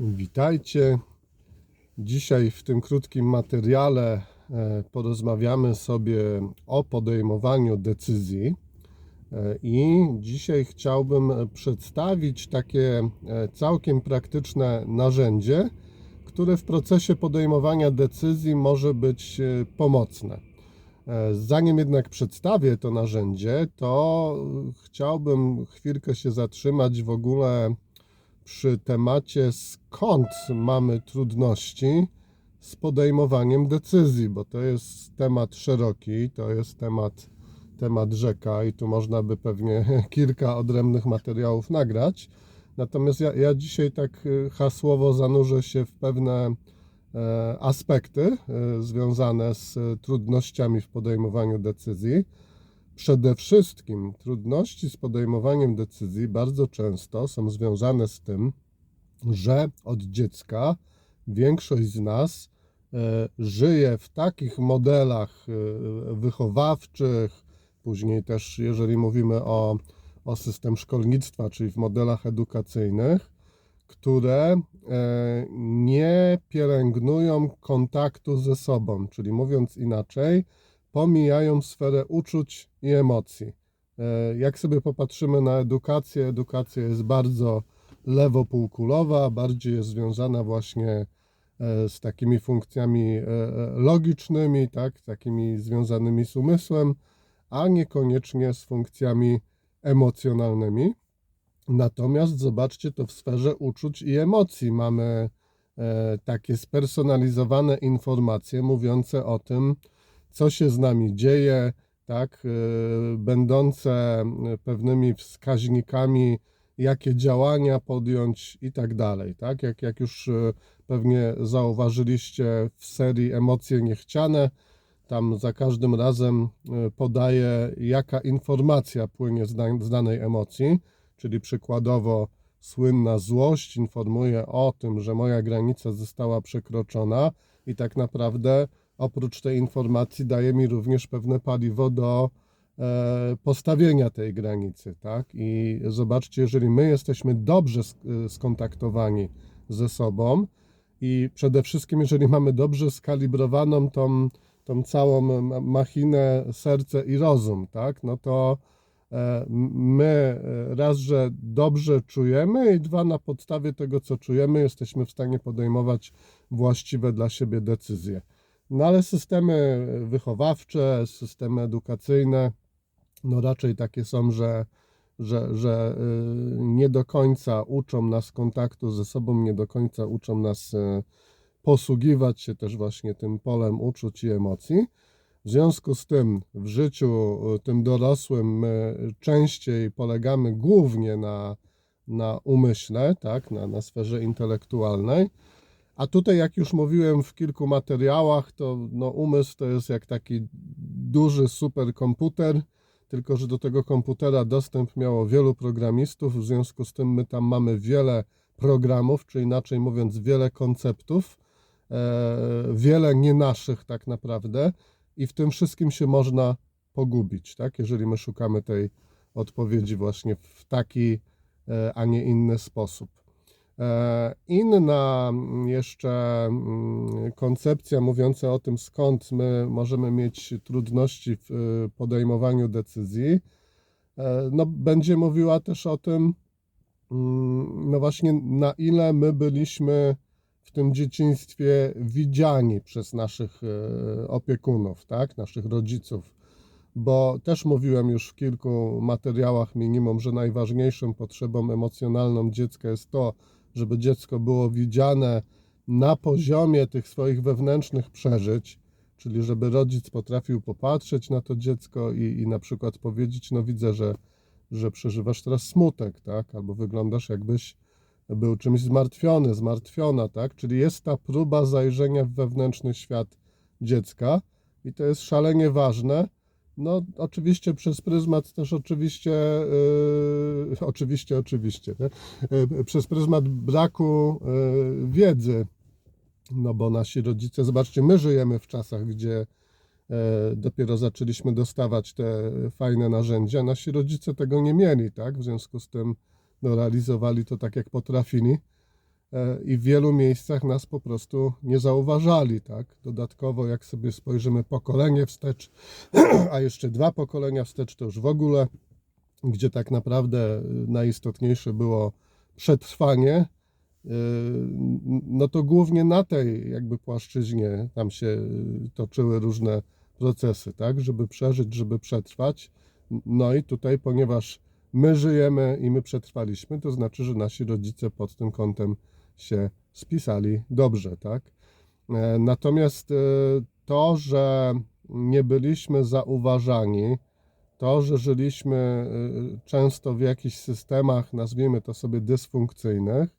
Witajcie. Dzisiaj w tym krótkim materiale e, porozmawiamy sobie o podejmowaniu decyzji. E, I dzisiaj chciałbym przedstawić takie e, całkiem praktyczne narzędzie, które w procesie podejmowania decyzji może być pomocne. Zanim jednak przedstawię to narzędzie, to chciałbym chwilkę się zatrzymać w ogóle przy temacie, skąd mamy trudności z podejmowaniem decyzji, bo to jest temat szeroki, to jest temat, temat rzeka i tu można by pewnie kilka odrębnych materiałów nagrać. Natomiast ja, ja dzisiaj tak y, hasłowo zanurzę się w pewne e, aspekty e, związane z e, trudnościami w podejmowaniu decyzji. Przede wszystkim trudności z podejmowaniem decyzji bardzo często są związane z tym, że od dziecka większość z nas e, żyje w takich modelach e, wychowawczych, później też, jeżeli mówimy o, o system szkolnictwa, czyli w modelach edukacyjnych, które e, nie pielęgnują kontaktu ze sobą, czyli mówiąc inaczej, pomijają sferę uczuć i emocji. E, Jak sobie popatrzymy na edukację, edukacja jest bardzo lewopółkulowa, bardziej jest związana właśnie e, z takimi funkcjami e, logicznymi, tak, takimi związanymi z umysłem, a niekoniecznie z funkcjami emocjonalnymi. Natomiast zobaczcie to w sferze uczuć i emocji. Mamy takie spersonalizowane informacje mówiące o tym, co się z nami dzieje, tak, e, będące pewnymi wskaźnikami, jakie działania podjąć i tak dalej, tak, jak, jak już e, pewnie zauważyliście w serii Emocje Niechciane, tam za każdym razem podaje, jaka informacja płynie z danej emocji, czyli przykładowo słynna złość informuje o tym, że moja granica została przekroczona i tak naprawdę oprócz tej informacji daje mi również pewne paliwo do e, postawienia tej granicy, tak? I zobaczcie, jeżeli my jesteśmy dobrze sk- skontaktowani ze sobą i przede wszystkim, jeżeli mamy dobrze skalibrowaną tą, tą całą ma- machinę serce i rozum, tak? No to e, my e, raz, że dobrze czujemy i dwa, na podstawie tego, co czujemy, jesteśmy w stanie podejmować właściwe dla siebie decyzje. No ale systemy wychowawcze, systemy edukacyjne, no raczej takie są, że, że, że y, nie do końca uczą nas kontaktu ze sobą, nie do końca uczą nas y, posługiwać się też właśnie tym polem uczuć i emocji. W związku z tym w życiu y, tym dorosłym my częściej polegamy głównie na, na umyśle, tak, na, na sferze intelektualnej. A tutaj, jak już mówiłem w kilku materiałach, to no, umysł to jest jak taki duży superkomputer, tylko że do tego komputera dostęp miało wielu programistów, w związku z tym my tam mamy wiele programów, czy inaczej mówiąc, wiele konceptów, e, wiele nie naszych tak naprawdę, i w tym wszystkim się można pogubić, tak? Jeżeli my szukamy tej odpowiedzi właśnie w taki, e, a nie inny sposób. E, Inna jeszcze mm, koncepcja mówiąca o tym, skąd my możemy mieć trudności w y, podejmowaniu decyzji, e, no, będzie mówiła też o tym, mm, no właśnie, na ile my byliśmy w tym dzieciństwie widziani przez naszych e, opiekunów, tak, naszych rodziców. Bo też mówiłem już w kilku materiałach minimum, że najważniejszą potrzebą emocjonalną dziecka jest to, żeby dziecko było widziane na poziomie tych swoich wewnętrznych przeżyć, czyli żeby rodzic potrafił popatrzeć na to dziecko i, i na przykład powiedzieć, no widzę, że, że przeżywasz teraz smutek, tak? Albo wyglądasz jakbyś był czymś zmartwiony, zmartwiona, tak? Czyli jest ta próba zajrzenia w wewnętrzny świat dziecka i to jest szalenie ważne. No, oczywiście przez pryzmat też oczywiście, yy, oczywiście, oczywiście? Yy, przez pryzmat braku yy, wiedzy, no bo nasi rodzice, zobaczcie, my żyjemy w czasach, gdzie e, dopiero zaczęliśmy dostawać te fajne narzędzia, nasi rodzice tego nie mieli, tak? W związku z tym no, realizowali to tak, jak potrafili. E, i w wielu miejscach nas po prostu nie zauważali, tak? Dodatkowo, jak sobie spojrzymy pokolenie wstecz, a jeszcze dwa pokolenia wstecz, to już w ogóle, gdzie tak naprawdę najistotniejsze było przetrwanie, y, no to głównie na tej jakby płaszczyźnie tam się toczyły różne procesy, tak, żeby przeżyć, żeby przetrwać. No i tutaj, ponieważ my żyjemy i my przetrwaliśmy, to znaczy, że nasi rodzice pod tym kątem się spisali dobrze, tak. E, Natomiast e, to, że nie byliśmy zauważani, to, że żyliśmy y, często w jakichś systemach, nazwijmy to sobie dysfunkcyjnych,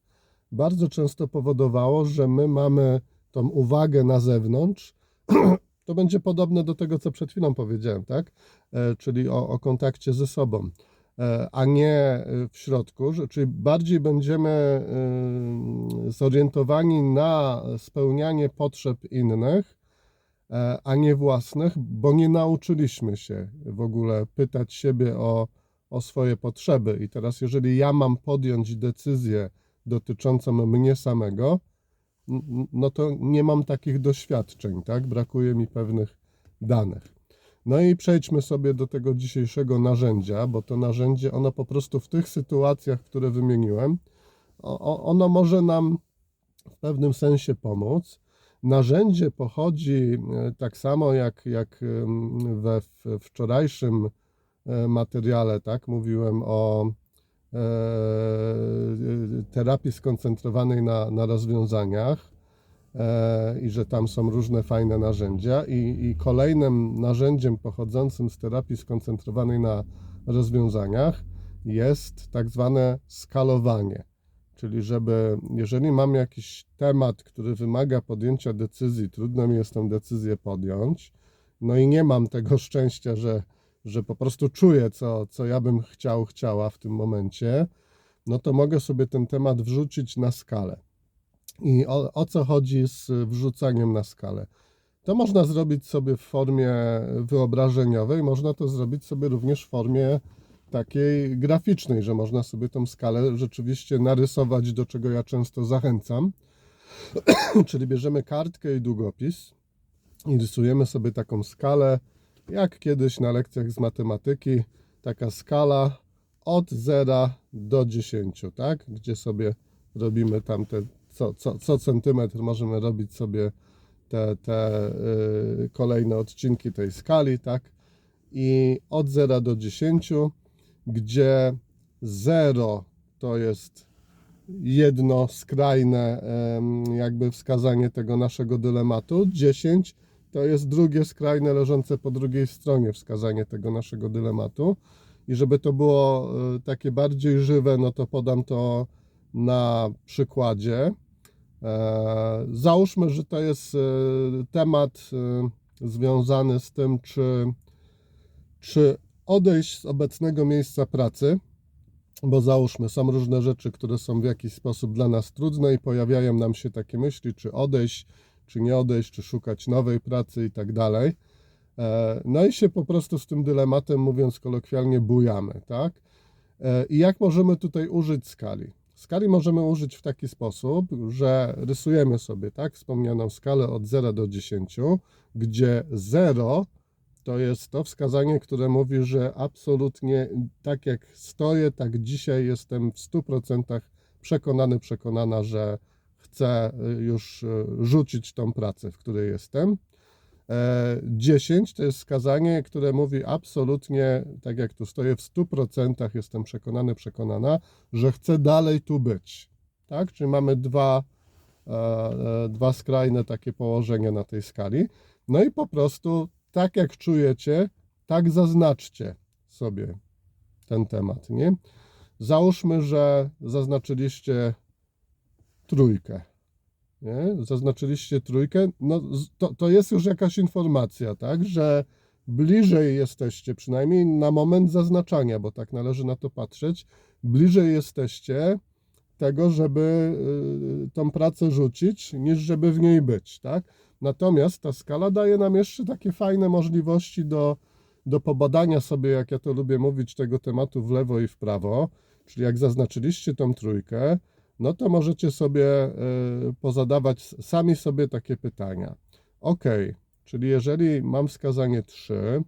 bardzo często powodowało, że my mamy tą uwagę na zewnątrz. To będzie podobne do tego, co przed chwilą powiedziałem, tak? E, Czyli o, o kontakcie ze sobą, e, a nie y, w środku, czyli bardziej będziemy y, zorientowani na spełnianie potrzeb innych, e, a nie własnych, bo nie nauczyliśmy się w ogóle pytać siebie o, o swoje potrzeby. I teraz, jeżeli ja mam podjąć decyzję dotyczącą mnie samego, no to nie mam takich doświadczeń, tak? Brakuje mi pewnych danych. No i przejdźmy sobie do tego dzisiejszego narzędzia, bo to narzędzie, ono po prostu w tych sytuacjach, które wymieniłem, ono może nam w pewnym sensie pomóc. Narzędzie pochodzi e, tak samo jak, jak we wczorajszym e, materiale, tak, mówiłem o e, terapii skoncentrowanej na, na rozwiązaniach i że tam są różne fajne narzędzia i, i kolejnym narzędziem pochodzącym z terapii skoncentrowanej na rozwiązaniach jest tak zwane skalowanie. Czyli żeby, jeżeli mam jakiś temat, który wymaga podjęcia decyzji, trudno mi jest tę decyzję podjąć, no i nie mam tego szczęścia, że, że po prostu czuję, co, co ja bym chciał, chciała w tym momencie, no to mogę sobie ten temat wrzucić na skalę. I o, o co chodzi z wrzucaniem na skalę? To można zrobić sobie w formie wyobrażeniowej, można to zrobić sobie również w formie takiej graficznej, że można sobie tą skalę rzeczywiście narysować, do czego ja często zachęcam. Czyli bierzemy kartkę i długopis i rysujemy sobie taką skalę, jak kiedyś na lekcjach z matematyki, taka skala od 0 do 10, tak? Gdzie sobie robimy tam te, co, co, co centymetr możemy robić sobie te, te y, kolejne odcinki tej skali, tak? I od 0 do 10, gdzie 0 to jest jedno skrajne jakby wskazanie tego naszego dylematu, 10 to jest drugie skrajne leżące po drugiej stronie wskazanie tego naszego dylematu. I żeby to było e, takie bardziej żywe, no to podam to na przykładzie. E, Załóżmy, że to jest e, temat e, związany z tym, czy, czy odejść z obecnego miejsca pracy, bo załóżmy, są różne rzeczy, które są w jakiś sposób dla nas trudne i pojawiają nam się takie myśli, czy odejść, czy nie odejść, czy szukać nowej pracy i tak dalej. No i się po prostu z tym dylematem, mówiąc kolokwialnie, bujamy, tak? I jak możemy tutaj użyć skali? Skali możemy użyć w taki sposób, że rysujemy sobie, tak, wspomnianą skalę od 0 do 10, gdzie 0 to jest to wskazanie, które mówi, że absolutnie tak jak stoję, tak dzisiaj jestem w 100% przekonany, przekonana, że chcę y, już y, rzucić tą pracę, w której jestem. E, 10 to jest wskazanie, które mówi absolutnie, tak jak tu stoję, w 100% jestem przekonany, przekonana, że chcę dalej tu być. Tak? Czyli mamy dwa, e, e, dwa skrajne takie położenia na tej skali. No i po prostu, tak jak czujecie, tak zaznaczcie sobie ten temat. Nie? Załóżmy, że zaznaczyliście trójkę. Nie? Zaznaczyliście trójkę, no to, to jest już jakaś informacja, tak, że bliżej jesteście, przynajmniej na moment zaznaczania, bo tak należy na to patrzeć, bliżej jesteście tego, żeby y, tą pracę rzucić, niż żeby w niej być, tak? Natomiast ta skala daje nam jeszcze takie fajne możliwości do, do pobadania sobie, jak ja to lubię mówić, tego tematu w lewo i w prawo, czyli jak zaznaczyliście tą trójkę, no to możecie sobie e, pozadawać sami sobie takie pytania. Ok, czyli jeżeli mam wskazanie 3,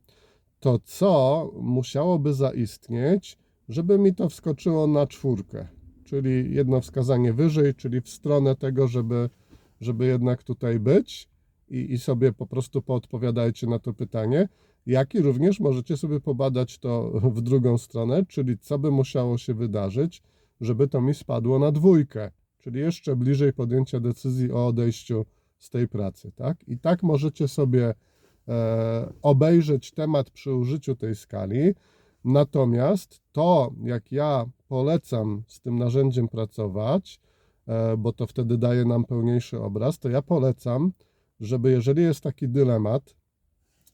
to co musiałoby zaistnieć, żeby mi to wskoczyło na czwórkę? Czyli jedno wskazanie wyżej, czyli w stronę tego, żeby, żeby jednak tutaj być i, i sobie po prostu poodpowiadajcie na to pytanie. Jak i również możecie sobie pobadać to w drugą stronę, czyli co by musiało się wydarzyć, żeby to mi spadło na dwójkę, czyli jeszcze bliżej podjęcia decyzji o odejściu z tej pracy. Tak? I tak możecie sobie e, obejrzeć temat przy użyciu tej skali. Natomiast to, jak ja polecam z tym narzędziem pracować, e, bo to wtedy daje nam pełniejszy obraz, to ja polecam, żeby jeżeli jest taki dylemat,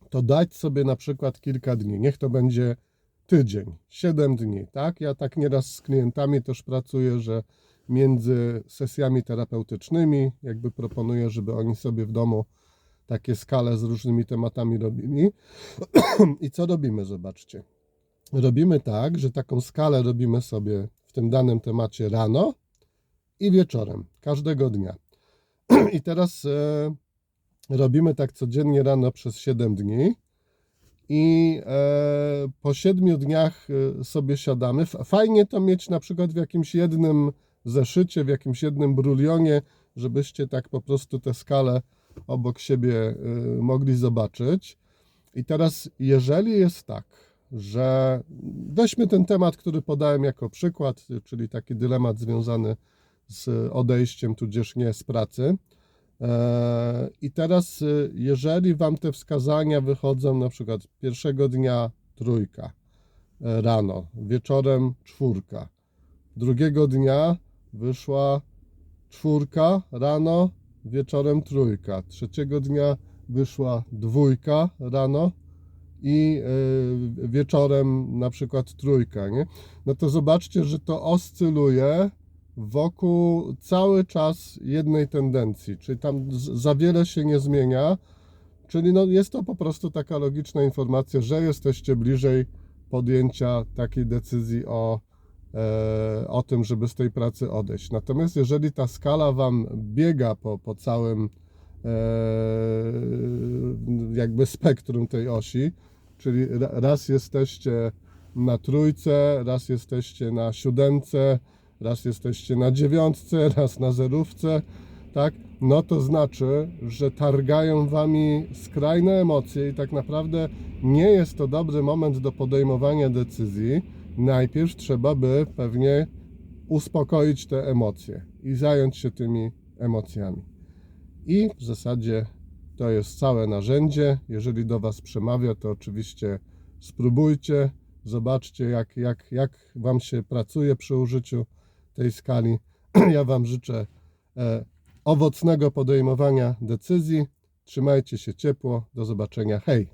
to dać sobie na przykład kilka dni. Niech to będzie tydzień, 7 dni, tak? Ja tak nieraz z klientami też pracuję, że między sesjami terapeutycznymi jakby proponuję, żeby oni sobie w domu takie skale z różnymi tematami robili. I co robimy, zobaczcie. Robimy tak, że taką skalę robimy sobie w tym danym temacie rano i wieczorem, każdego dnia. I teraz e, robimy tak codziennie rano przez 7 dni i e, po 7 dniach e, sobie siadamy. Fajnie to mieć na przykład w jakimś jednym zeszycie, w jakimś jednym brulionie, żebyście tak po prostu tę skalę obok siebie e, mogli zobaczyć. I teraz, jeżeli jest tak, że weźmy ten temat, który podałem jako przykład, czyli taki dylemat związany z odejściem, tudzież nie z pracy. E, I teraz, y, jeżeli Wam te wskazania wychodzą na przykład pierwszego dnia trójka e, rano, wieczorem czwórka, drugiego dnia wyszła czwórka rano, wieczorem trójka, trzeciego dnia wyszła dwójka rano i e, wieczorem na przykład trójka, nie? No to zobaczcie, że to oscyluje wokół cały czas jednej tendencji, czyli tam za wiele się nie zmienia, czyli no jest to po prostu taka logiczna informacja, że jesteście bliżej podjęcia takiej decyzji o, e, o tym, żeby z tej pracy odejść. Natomiast jeżeli ta skala Wam biega po, po całym e, jakby spektrum tej osi, czyli ra- raz jesteście na trójce, raz jesteście na siódemce, raz jesteście na dziewiątce, raz na zerówce, tak? No to znaczy, że targają wami skrajne emocje i tak naprawdę nie jest to dobry moment do podejmowania decyzji. Najpierw trzeba by pewnie uspokoić te emocje i zająć się tymi emocjami. I w zasadzie to jest całe narzędzie. Jeżeli do Was przemawia, to oczywiście spróbujcie, zobaczcie, jak, jak, jak Wam się pracuje przy użyciu tej skali. Ja Wam życzę e, owocnego podejmowania decyzji. Trzymajcie się ciepło. Do zobaczenia. Hej!